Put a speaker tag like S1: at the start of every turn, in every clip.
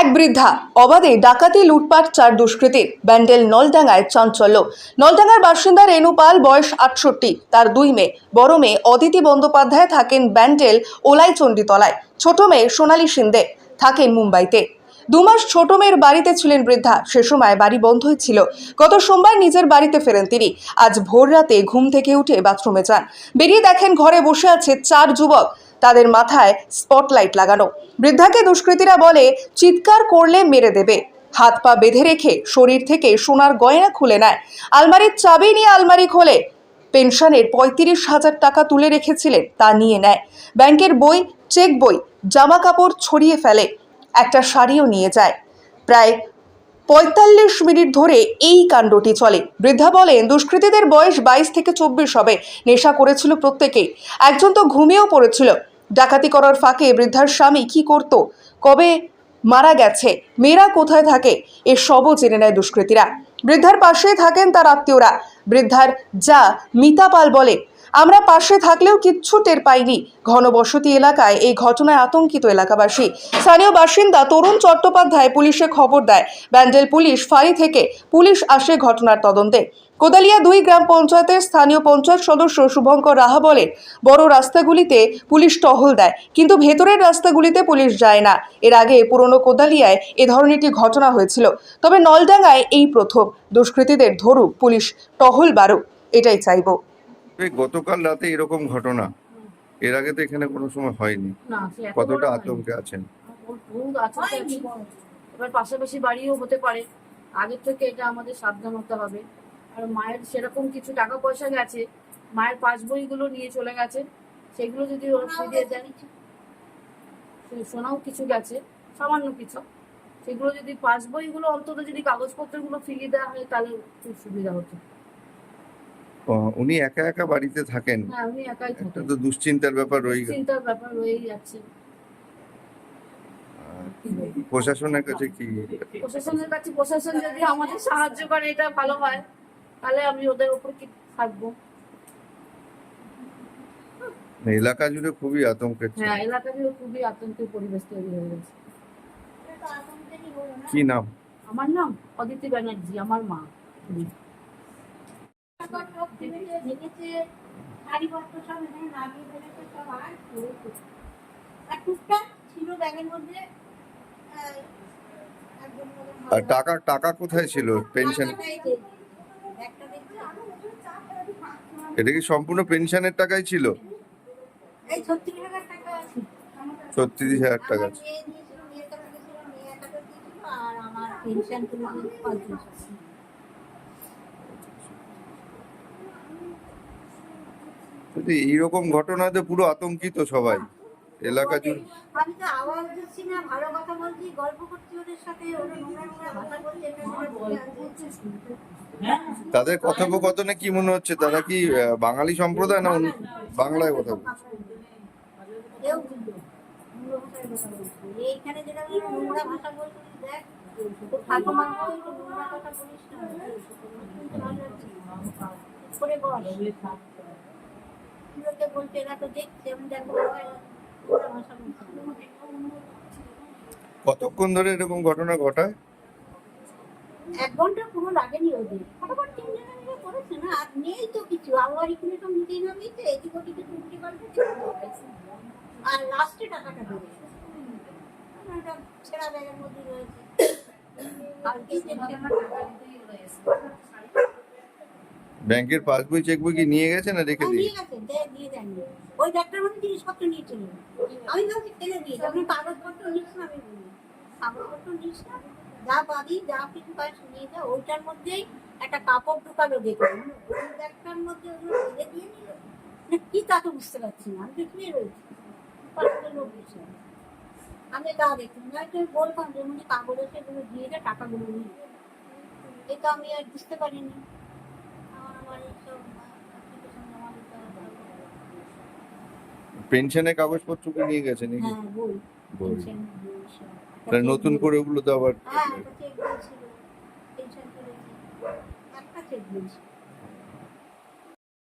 S1: এক বৃদ্ধা অবাধে ডাকাতি লুটপাট চার দুষ্কৃতীর। ব্যান্ডেল নলডাঙ্গায় চাঞ্চল্য। নলডাঙ্গার বাসিন্দা রেণুপাল বয়স আটষট্টি, তার দুই মেয়ে। বড় মেয়ে অদিতি বন্দ্যোপাধ্যায় থাকেন ব্যান্ডেল ওলাই চণ্ডীতলায় ছোট মেয়ে সোনালী সিন্দে থাকেন মুম্বাইতে। দুমাস ছোট মেয়ের বাড়িতে ছিলেন বৃদ্ধা। সে সময় বাড়ি বন্ধই ছিল। গত সোমবার নিজের বাড়িতে ফেরেন তিনি। আজ ভোর রাতে ঘুম থেকে উঠে বাথরুমে যান। বেরিয়ে দেখেন ঘরে বসে আছে চার যুবক। তাদের মাথায় স্পটলাইট লাগানো। বৃদ্ধাকে দুষ্কৃতীরা বলে, চিৎকার করলে মেরে দেবে। হাত পা বেঁধে রেখে শরীর থেকে সোনার গয়না খুলে নেয়। আলমারির চাবি নিয়ে আলমারি খোলে। পেনশনের পঁয়ত্রিশ হাজার টাকা তুলে রেখেছিলেন, তা নিয়ে নেয়। ব্যাংকের বই, চেক বই, জামা কাপড় ছড়িয়ে ফেলে। একটা শাড়িও নিয়ে যায়। প্রায় পঁয়তাল্লিশ মিনিট ধরে এই কাণ্ডটি চলে। বৃদ্ধা বলেন, দুষ্কৃতীদের বয়স বাইশ থেকে চব্বিশ হবে। নেশা করেছিল প্রত্যেকেই। একজন তো ঘুমিয়েও পড়েছিল। ডাকাতি করার ফাঁকে বৃদ্ধার স্বামী কি করত? কবে মারা গেছে? মেয়েরা কোথায় থাকে? এ সবও জেনে নেয় দুষ্কৃতীরা। বৃদ্ধার পাশে থাকেন তার আত্মীয়রা। বৃদ্ধার যা মিতা পাল বলে আমরা পাশে থাকলেও কিচ্ছু টের পাইনি। ঘনবসতি এলাকায় এই ঘটনায় আতঙ্কিত এলাকাবাসী। স্থানীয় বাসিন্দা তরুণ চট্টোপাধ্যায় পুলিশে খবর দেয়। ব্যান্ডেল পুলিশ ফাঁড়ি থেকে পুলিশ আসে ঘটনার তদন্তে। কোদালিয়া দুই গ্রাম পঞ্চায়েতের স্থানীয় পঞ্চায়েত সদস্য শুভঙ্কর রাহা বলেন, বড় রাস্তাগুলিতে পুলিশ টহল দেয়, কিন্তু ভেতরের রাস্তাগুলিতে পুলিশ যায় না। এর আগে পুরনো কোদালিয়ায় এ ধরনের একটি ঘটনা হয়েছিল। তবে নলডাঙ্গায় এই প্রথম। দুষ্কৃতীদের ধরুক, পুলিশ টহল বাড়ুক, এটাই চাইব।
S2: গতকাল রাতে এরকম ঘটনা। এর আগে তো এখানে কোনো সময় হয়নি। কতটা আতঙ্কে আছেন?
S3: এবার পাশাপাশি বাড়িও হতে পারে। আগের থেকে এটা আমাদের সাবধান হতে হবে। আর মায়ের সেরকম কিছু টাকা পয়সা গেছে। মায়ের পাস বইগুলো নিয়ে চলে গেছে। সেগুলো যদি ফিরিয়ে দেন সোনাও কিছু গেছে সামান্য কিছু। সেগুলো যদি পাস বইগুলো অন্তত যদি কাগজপত্রগুলো ফিরিয়ে দেওয়া হয় তাহলে খুব সুবিধা হতো।
S2: উনি একা একা বাড়িতে থাকেন?
S3: হ্যাঁ উনি একাই
S2: একটা তো দুশ্চিন্তার ব্যাপার রয়ে গেল।
S3: চিন্তার ব্যাপার রয়েই যাচ্ছে।
S2: প্রশাসনের কাছে কি?
S3: প্রশাসনের কাছে প্রশাসন যদি আমাদের সাহায্য করে এটা ভালো হয়। তাহলে আমি ওদের উপর কি থাকব?
S2: এলাকা জুড়ে খুবই আতঙ্কের।
S3: হ্যাঁ এলাকা জুড়ে খুবই আতঙ্কের পরিবেশ তৈরি হয়ে গেছে।
S2: কি নাম?
S3: আমার নাম অদিতি ব্যানার্জি আমার মা।
S2: আর টাকা টাকা কোথায় ছিল? পেনশন এটা কি সম্পূর্ণ পেনশনের টাকাই ছিল?
S4: ছত্রিশ হাজার টাকা আমার মেয়ে দিয়েছিল, মেয়ের টাকা দিয়েছিল, মেয়ে এক হাজার দিয়েছিল, আর আমার পেনশন তুলে দিয়ে পঁয়ত্রিশ হাজার।
S2: যদি এইরকম ঘটনাতে পুরো আতঙ্কিত সবাই। এলাকা জুড়ে।
S4: আমি তো আওয়াজ দিচ্ছি না ভালো কথা বলছি গল্প করছি ওদের সাথে ওরা নোংরা নোংরা ভাষা বলছে এটা সেটা বলে আছে।
S2: তাদের কথোপকথনে কি মনে হচ্ছে? তারা কি বাঙালি সম্প্রদায় না বাংলায় কথা বলছে।
S4: এইখানে যেটা নোংরা ভাষা দেখ ঠাকুমা নোংরা কথা বলিস না। করে বল। লোকে বলছে এরা তো দেখছে আমি দেখো
S2: কতক্ষণ ধরে এরকম ঘটনা ঘটায়?
S4: এক ঘণ্টা পুরো লাগেনি ওদের। ফটাফট তিনজনে মিলে করেছে না আর নেই তো কিছু আমার এখানে তো মিটিয়ে নামিয়েছে এদিক ওদিকে টুকটি গল্প আর লাস্টে টাকাটা দেবে এটা ছেঁড়া ব্যাগের মধ্যে রয়েছে। কালকে টাকা দিতেই রয়েছে।
S2: ব্যাংকের পাসবই চেক বই কি নিয়ে গেছে না রেখে
S4: হ্যাঁ,
S2: দিয়ে?
S4: দিয়ে ওই ব্যাগটার মধ্যে জিনিসপত্র নিয়ে চলে। আমি ভাবছি ফেলে দিয়েছি আপনি কাগজপত্র নিস না আমি বলি কাগজপত্র নিস না। যা পাবি যা কিছু পাস নিয়ে যা। ওইটার মধ্যেই একটা কাপড় ঢুকালো দেখলাম ওই ব্যাগটার মধ্যে ওগুলো ফেলে দিয়ে নিল। কি তা তো বুঝতে পারছি না। আমি শুয়ে রয়েছি। আমি তা দেখি না। তো বলতাম যে উনি কাগজ দিয়ে দেয় টাকাগুলো নিয়ে এটা আমি আর বুঝতে পারিনি আমার আমার এইসব application জমা দিতে হবে।
S2: পেনশনের কাগজপত্র কি নিয়ে গেছে নাকি?
S4: হ্যাঁ বই।
S2: তাহলে নতুন করে ওগুলো তো আবার
S4: হ্যাঁ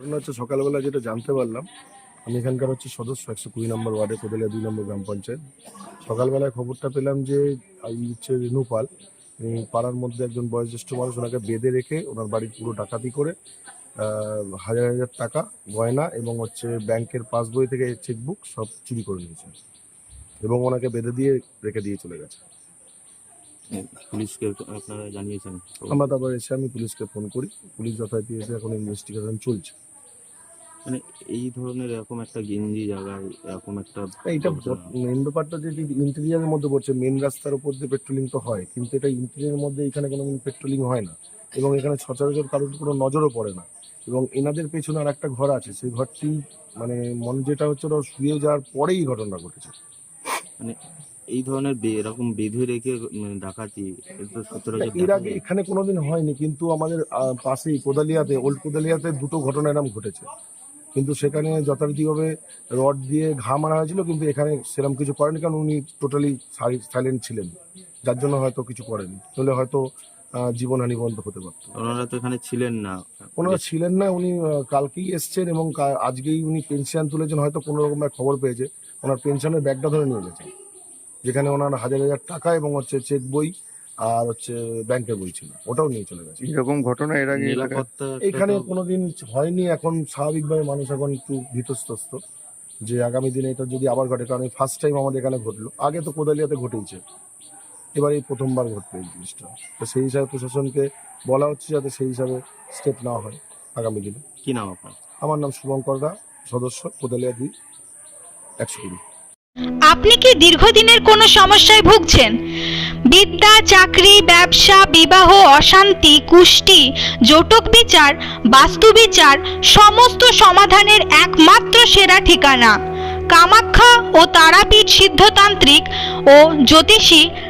S5: হচ্ছে সকালবেলা যেটা জানতে পারলাম আমি এখানকার হচ্ছে সদস্য একশো কুড়ি নম্বর ওয়ার্ডে কোদালিয়া দুই নম্বর গ্রাম পঞ্চায়েত। সকালবেলায় খবরটা পেলাম যে এই হচ্ছে রেণু পাল পাড়ার মধ্যে একজন বয়োজ্যেষ্ঠ মানুষ ওনাকে বেঁধে রেখে ওনার বাড়ির পুরো ডাকাতি করে হাজার হাজার টাকা গয়না এবং হচ্ছে ব্যাংকের পাসবই থেকে চেকবুক সব চুরি করে নিয়েছে। এবং ওনাকে বেঁধে দিয়ে রেখে দিয়ে চলে গেছে।
S6: পুলিশকে আপনারা জানিয়েছেন?
S5: আমরা তারপর এসে আমি পুলিশকে ফোন করি। পুলিশ যথারীতি এসে এখন ইনভেস্টিগেশন চলছে।
S6: মানে এই ধরনের এরকম একটা গেঞ্জি জায়গায় এরকম একটা
S5: এইটা
S6: ঘটনা।
S5: মেন ব্যাপারটা যে ইন্টেরিয়ারের মধ্যে পড়ছে মেন রাস্তার উপর দিয়ে পেট্রোলিং তো হয় কিন্তু এটা ইন্টেরিয়ারের মধ্যে এখানে কোনো পেট্রোলিং হয় না। এবং এখানে সচরাচর কারোর কোনো নজরও পড়ে না। এবং এনাদের পেছনে আর একটা ঘর আছে সেই ঘরটি মানে মন যেটা হচ্ছে ওরা শুয়ে যাওয়ার পরেই ঘটনা ঘটেছে।
S6: মানে এই ধরনের বে- এরকম বেঁধে রেখে ডাকাতি এটা তো সচরাচর
S5: এর আগে এখানে কোনোদিন হয়নি কিন্তু আমাদের পাশেই কোদালিয়াতে ওল্ড কোদালিয়াতে দুটো ঘটনা এরকম ঘটেছে। কিন্তু সেখানে যথারীতিভাবে রড দিয়ে ঘা মারা হয়েছিল কিন্তু এখানে সেরকম কিছু করেনি কারণ উনি টোটালি সাইলেন্ট ছিলেন। যার জন্য হয়তো কিছু করেনি। তাহলে হয়তো জীবনহানি পর্যন্ত হতে পারত।
S6: ওনারা তো এখানে ছিলেন না।
S5: ওনারা ছিলেন না উনি কালকেই এসছেন এবং আজকেই উনি পেনশন তুলেছেন হয়তো কোনো রকম খবর পেয়েছে। ওনার পেনশনের ব্যাগটা ধরে নিয়ে গেছে যেখানে ওনার হাজার হাজার টাকা এবং হচ্ছে চেক বই আর হচ্ছে ব্যাংকের বই ছিল ওটাও নিয়ে চলে গেছে।
S2: এরকম ঘটনা এর আগে
S5: এখানে কোনোদিন হয়নি এখন স্বাভাবিকভাবে মানুষ এখন একটু ভীতস্তস্ত যে আগামী দিনে এটা যদি আবার ঘটে কারণ ফার্স্ট টাইম আমাদের এখানে ঘটলো। আগে তো কোদালিয়াতে ঘটেইছে। এবার এই প্রথমবার ঘটবে এই জিনিসটা। তো সেই হিসাবে প্রশাসনকে বলা হচ্ছে যাতে সেই হিসাবে স্টেপ নেওয়া হয় আগামী দিনে।
S6: কি নাম আপনার?
S5: আমার নাম শুভঙ্কর দা সদস্য কোদালিয়া দুই একশো কুড়ি।
S7: আপনি কি দীর্ঘদিনের কোনো সমস্যায় ভুগছেন? বিদ্যা চাকরি ব্যবসা বিবাহ অশান্তি কুষ্টি জটক বিচার বাস্তু বিচার সমস্ত সমাধানের একমাত্র সেরা ঠিকানা। কামাখ্যা ও তারাপীঠ সিদ্ধতান্ত্রিক ও জ্যোতিষী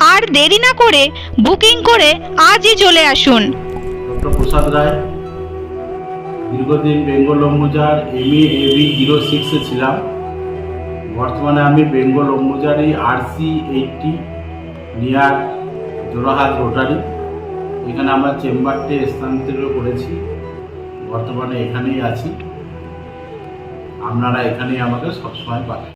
S7: আর দেরি না করে বুকিং করে আজই চলে আসুন।
S8: প্রসাদ রায়, দীর্ঘদিন বেঙ্গল অম্বুজার এম এবি জিরো সিক্সে ছিলাম। বর্তমানে আমি Bengal অম্বুজারি R C eighty near Jorahat rotary. এখানে আমার চেম্বারটি স্থানান্তরিত করেছি। বর্তমানে এখানেই আছি। আপনারা এখানেই আমাকে সবসময় পাবেন।